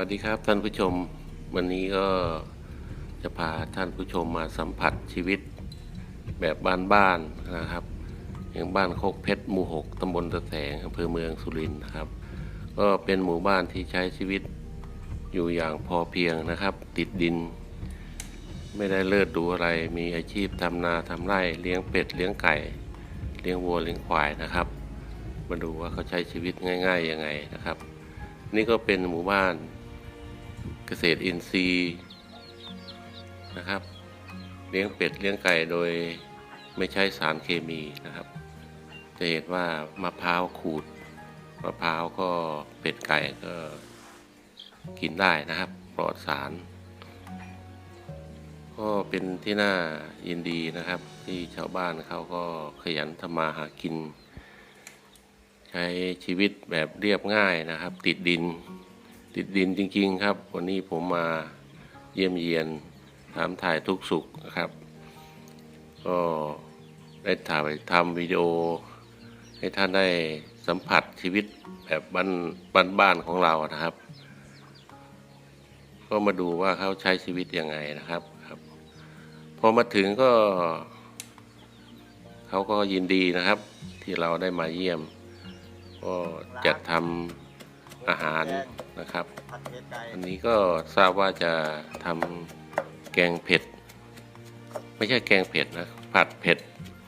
วัสดีครับท่านผู้ชมวันนี้ก็จะพาท่านผู้ชมมาสัมผัสชีวิตแบบบ้านๆนะครับ อย่างบ้านโคกเพชรหมู่หกตำบลตะแสงอำเภอเมืองสุรินทร์นะครับ ก็เป็นหมู่บ้านที่ใช้ชีวิตอยู่อย่างพอเพียงนะครับ ติดดิน ไม่ได้เลิศดูอะไรมีอาชีพทำนาทำไร่เลี้ยงเป็ดเลี้ยงไก่ เลี้ยงวัวเลี้ยงควายนะครับ มาดูว่าเขาใช้ชีวิตง่ายๆยังไงนะครับนี่ก็เป็นหมู่บ้าน เกษตรอินทรีย์นะครับ เลี้ยงเป็ดเลี้ยงไก่โดยไม่ใช้สารเคมีนะครับ จะเห็นว่ามะพร้าวขูดมะพร้าวก็เป็ดไก่ก็กินได้นะครับ ปลอดสาร ก็เป็นที่น่ายินดีนะครับ ที่ชาวบ้านเขาก็ขยันทำมาหากิน ใช้ชีวิตแบบเรียบง่ายนะครับ ติดดิน ติดดินจริง ๆ ครับ วันนี้ผมมาเยี่ยมเยียนถามถ่ายทุกสุขนะครับ ก็ได้ถ่ายทำวิดีโอ ให้ท่านได้สัมผัสชีวิตแบบบ้านบ้านบ้านของเรานะครับ ก็มาดูว่าเขาใช้ชีวิตยังไงนะครับครับพอมาถึงก็เขาก็ยินดีนะครับ ที่เราได้มาเยี่ยม ก็จัดทำ อาหารนะครับผัดเผ็ดไก่อันนี้ก็ทราบว่าจะทำแกงเผ็ด ไม่ใช่แกงเผ็ดนะ ผัดเผ็ด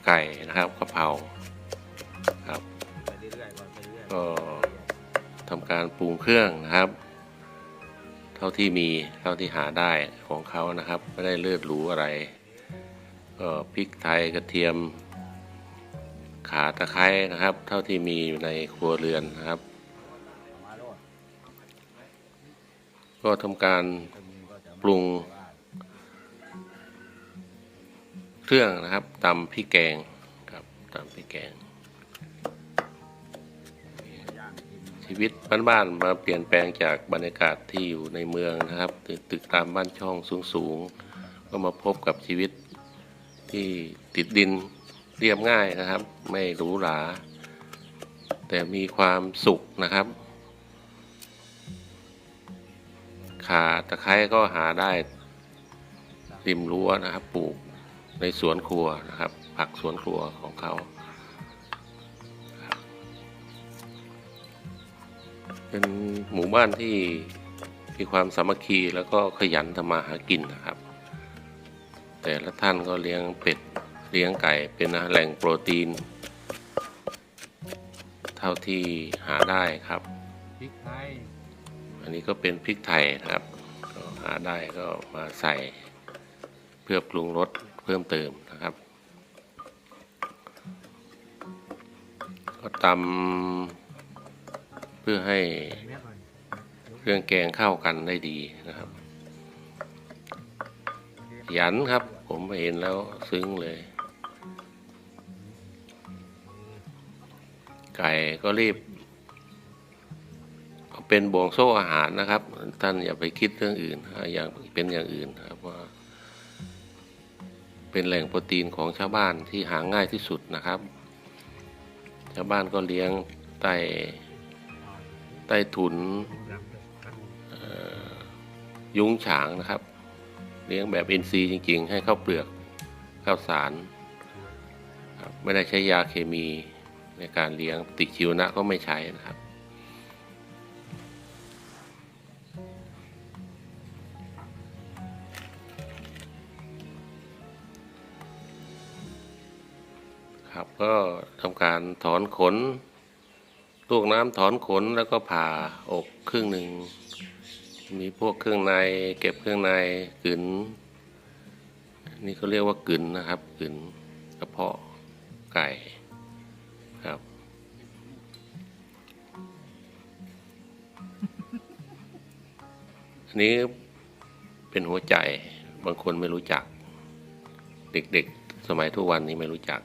ไก่นะครับกะเพราครับไปเรื่อยๆก่อนไปเรื่อยก็ทำการปรุงเครื่องนะครับ เท่าที่มีเท่าที่หาได้ของเขานะครับ ไม่ได้เลือดหรูอะไรก็พริกไทยกระเทียม ขาตะไคร้นะครับ เท่าที่มีอยู่ในครัวเรือนนะครับ ก็ทำการปรุง เครื่องนะครับตำพริกแกงครับตำพริกแกง ชีวิตบ้านๆมาเปลี่ยนแปลงจากบรรยากาศที่อยู่ในเมืองนะครับตึกตึกตามบ้านช่องสูงๆ ก็มาพบกับชีวิตที่ติดดินเรียบง่ายนะครับ ไม่หรูหรา แต่มีความสุขนะครับ ขาตะไคร้ก็หาได้ริมรั้วนะครับ ปลูกในสวนครัวนะครับ ผักสวนครัวของเขาเป็นหมู่บ้านที่มีความสามัคคีแล้วก็ขยันทำมาหากินนะครับ แต่ละท่านก็เลี้ยงเป็ดเลี้ยงไก่เป็นแหล่งโปรตีน เท่าที่หาได้ครับพริกไทย อันนี้ก็เป็นพริกไทยนะครับก็หาได้ก็มาใส่เพื่อปรุงรสเพิ่มเติมนะครับ ก็ตำเพื่อให้เครื่องแกงเข้ากันได้ดีนะครับยันครับ ผมเห็นแล้วซึ้งเลย ไก่ก็รีบ เป็นบ่วงโซ่อาหารนะครับ ท่านอย่าไปคิดเรื่องอื่นอย่างเป็นอย่างอื่นครับว่า เป็นแหล่งโปรตีนของชาวบ้านที่หาง่ายที่สุดนะครับ ชาวบ้านก็เลี้ยงใต้ใต้ถุนยุ้งฉางนะครับ เลี้ยงแบบอินทรีย์จริง ๆ ให้ข้าวเปลือกข้าวสารครับไม่ได้ใช้ยาเคมีในการเลี้ยงปฏิชีวนะก็ไม่ใช้นะครับ ก็ทำการถอนขนลูกน้ำถอนขนแล้วก็ผ่าอกครึ่งหนึ่ง มีพวกเครื่องในเก็บเครื่องในกึนนี่เขาเรียกว่ากึนนะครับกึนกระเพาะไก่ครับ อันนี้เป็นหัวใจบางคนไม่รู้จัก เด็กๆ สมัยทุกวันนี้ไม่รู้จัก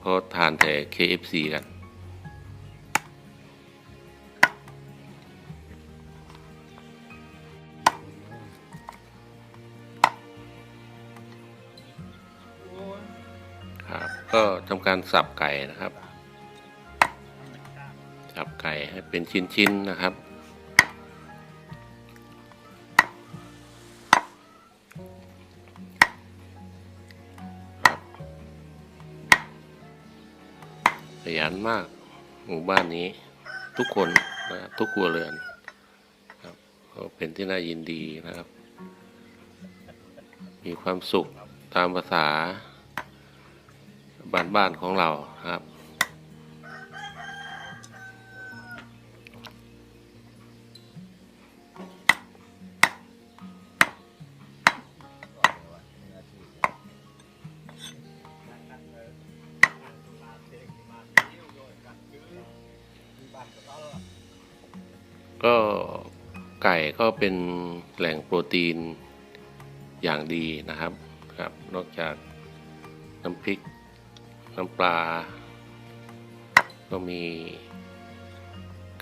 เพราะทานแต่ KFC กันครับก็ทำการสับไก่นะครับ สับไก่ให้เป็นชิ้น ๆ นะครับ มากหมู่บ้านนี้ทุกคนนะครับทุกครัวเรือนครับก็เป็นที่น่ายินดีนะครับ มีความสุขตามภาษาบ้านบ้านๆของเราครับ ก็ไก่ก็เป็นแหล่งโปรตีนอย่างดีนะครับครับ นอกจากน้ำพริกน้ำปลา ก็มี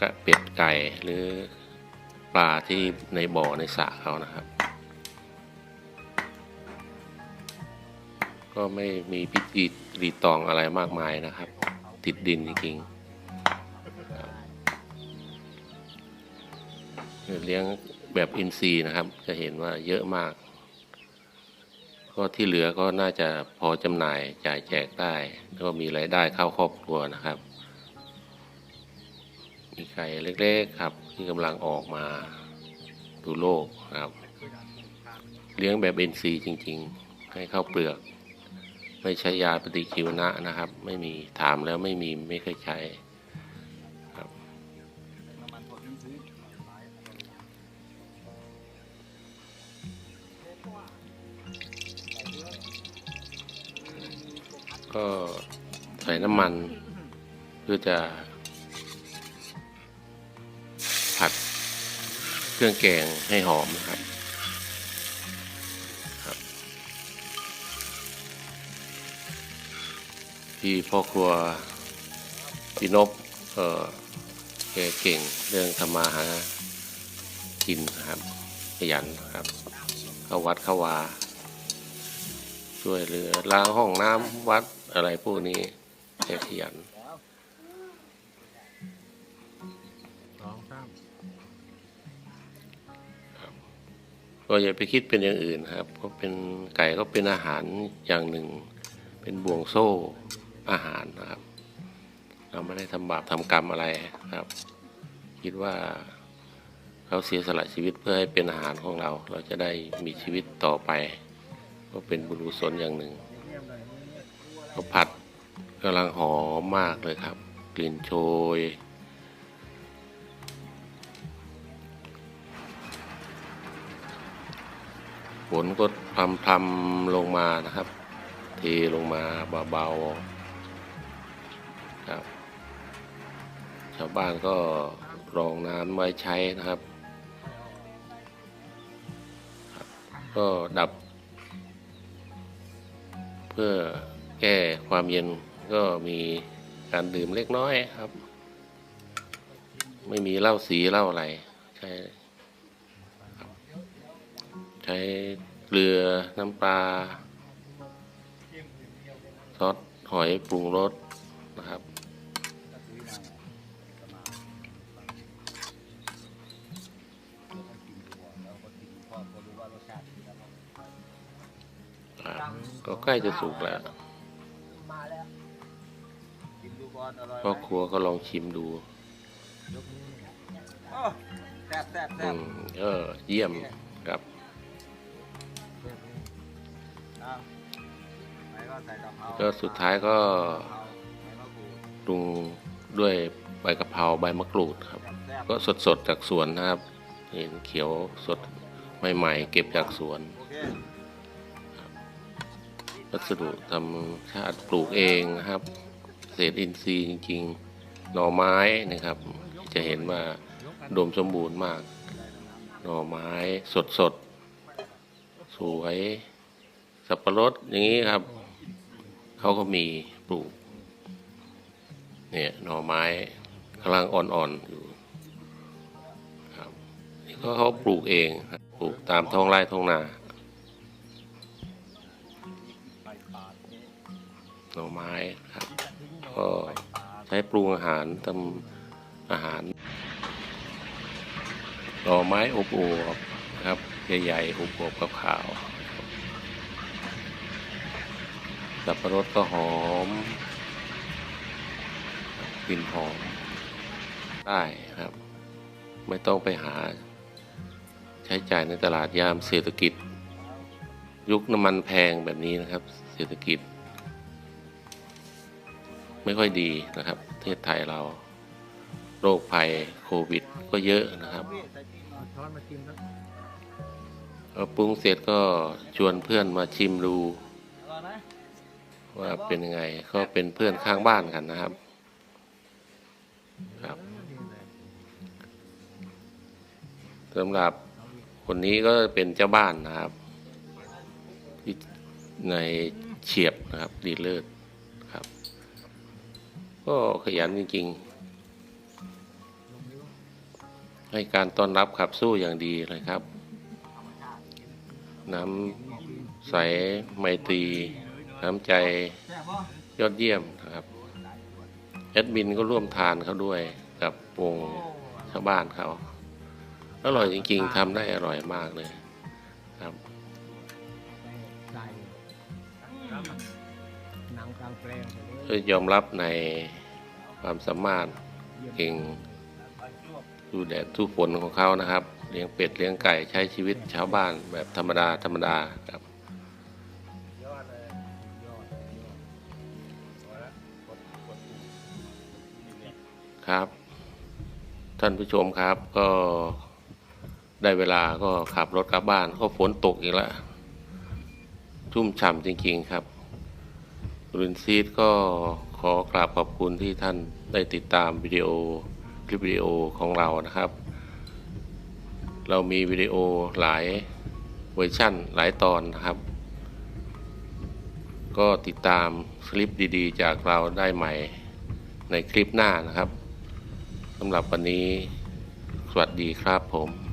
กะเป็ดไก่หรือปลาที่ในบ่อในสระเขานะครับ ก็ไม่มีพิษอีรีตองอะไรมากมายนะครับ ติดดินจริงๆ เลี้ยงแบบอินทรีย์นะครับ จะเห็นว่าเยอะมาก ก็ที่เหลือก็น่าจะพอจำหน่ายจ่ายแจกได้ แล้วก็มีรายได้เข้าครอบครัวนะครับ มีไก่เล็กๆครับ ที่กำลังออกมาดูโลกครับ เลี้ยงแบบอินทรีย์จริง ๆ ให้เข้าเปลือก ไม่ใช้ยาปฏิชีวนะนะครับ ไม่มีถามแล้วไม่มีไม่เคยใช้ ก็ใส่น้ำมันเพื่อจะ ผัดเครื่องแกงให้หอมนะครับพี่พ่อครัวพี่นบก็แกเก่งเรื่องทำมาหากินนะครับขยันนะครับ เข้าวัดเข้าวาช่วยเหลือล้างห้องน้ำวัด อะไรพวกนี้แกขยันสองสามก็อย่าไปคิดเป็นอย่างอื่นครับก็เป็นไก่ก็เป็นอาหารอย่างหนึ่ง เป็นบ่วงโซ่อาหารนะครับ เราไม่ได้ทำบาปทำกรรมอะไรครับ คิดว่าเขาเสียสละชีวิตเพื่อให้เป็นอาหารของเรา เราจะได้มีชีวิตต่อไป ก็เป็นบุญกุศลอย่างหนึ่ง ข้าวผัดกำลังหอมมากเลยครับ กลิ่นโชย ฝนก็พรำพรำลงมานะครับ เทลงมาเบาๆครับ ชาวบ้านก็รองน้ำไว้ใช้นะครับครับก็ดับ เพื่อ แก้ความเย็นก็มีการดื่มเล็กน้อยครับ ไม่มีเหล้าสีเหล้าอะไร ใช้ใช้เกลือน้ำปลาซอสหอยปรุงรสนะครับก็ใกล้จะสุกแล้ว กินดูก่อนอร่อยพ่อครัวก็ลองชิมดูโอ้แซ่บแซ่บแซ่อืบมเออ เยี่ยมครับเอาไหนก็ใส่กะเพราก็สุดท้ายก็กะเพราใส่มะกรูดปรุงด้วยใบกะเพราใบมะกรูดครับแซ่บก็สดๆจากสวนนะครับเห็นเขียวสดใหม่ๆเก็บจากสวนโอเค วัสดุธรรมชาติปลูกเองนะครับ เศษอินทรีย์จริงๆ หน่อไม้นะครับ จะเห็นว่าดมสมบูรณ์มาก หน่อไม้สดๆสวย สับปะรดอย่างนี้ครับ เขาก็มีปลูก เนี่ยหน่อไม้กำลังอ่อนๆอยู่ครับนี่ก็เขาปลูกเองปลูกตามท้องไร่ท้องนา น่อไม้ครับก็ใช้ปรุงอาหารทำอาหารหน่อไม้อบอวบนะครับใหญ่ๆอบอวบขาวสับปะรดก็หอมกลิ่นหอมได้ครับ ไม่ต้องไปหา ใช้จ่ายในตลาดยามเศรษฐกิจ ยุคน้ำมันแพงแบบนี้นะครับ เศรษฐกิจ ไม่ค่อยดีนะครับประเทศไทยเราโรคภัยโควิด ก็เยอะนะครับเอาปรุงเสร็จก็ชวนเพื่อนมาชิมดูว่าเป็นยังไงก็เป็นเพื่อนข้างบ้านกันนะครับ ครับสำหรับคนนี้ก็เป็นเจ้าบ้านนะครับ ในเฉียบนะครับ ดีเลิศครับ ก็ขยันจริง ๆ ให้การต้อนรับขับสู้อย่างดีเลยครับ น้ำใสไมตรีน้ำใจยอดเยี่ยมนะครับแอดมินก็ร่วมทานเขาด้วยกับวงชาวบ้านเขาอร่อยจริง ๆทำได้อร่อยมากเลยครับใส่หนังกลางแปลง ยก็ยอมรับในความสามารถเก่งดูแดดทุฝนของเขานะครับ เลี้ยงเป็ดเลี้ยงไก่ใช้ชีวิตชาวบ้านแบบธรรมดาธรรมดาครับครับ ท่านผู้ชมครับก็ได้เวลาก็ขับรถกลับบ้านก็ฝนตกอีกแล้วชุ่มฉ่ำจริง ๆ ครับ รุนซีดก็ขอกราบขอบคุณที่ท่านได้ติดตามวิดีโอคลิปวิดีโอของเรานะครับ เรามีวิดีโอหลายเวอร์ชั่นหลายตอนนะครับ ก็ติดตามคลิปดีๆ จากเราได้ใหม่ในคลิปหน้านะครับสำหรับวันนี้สวัสดีครับผม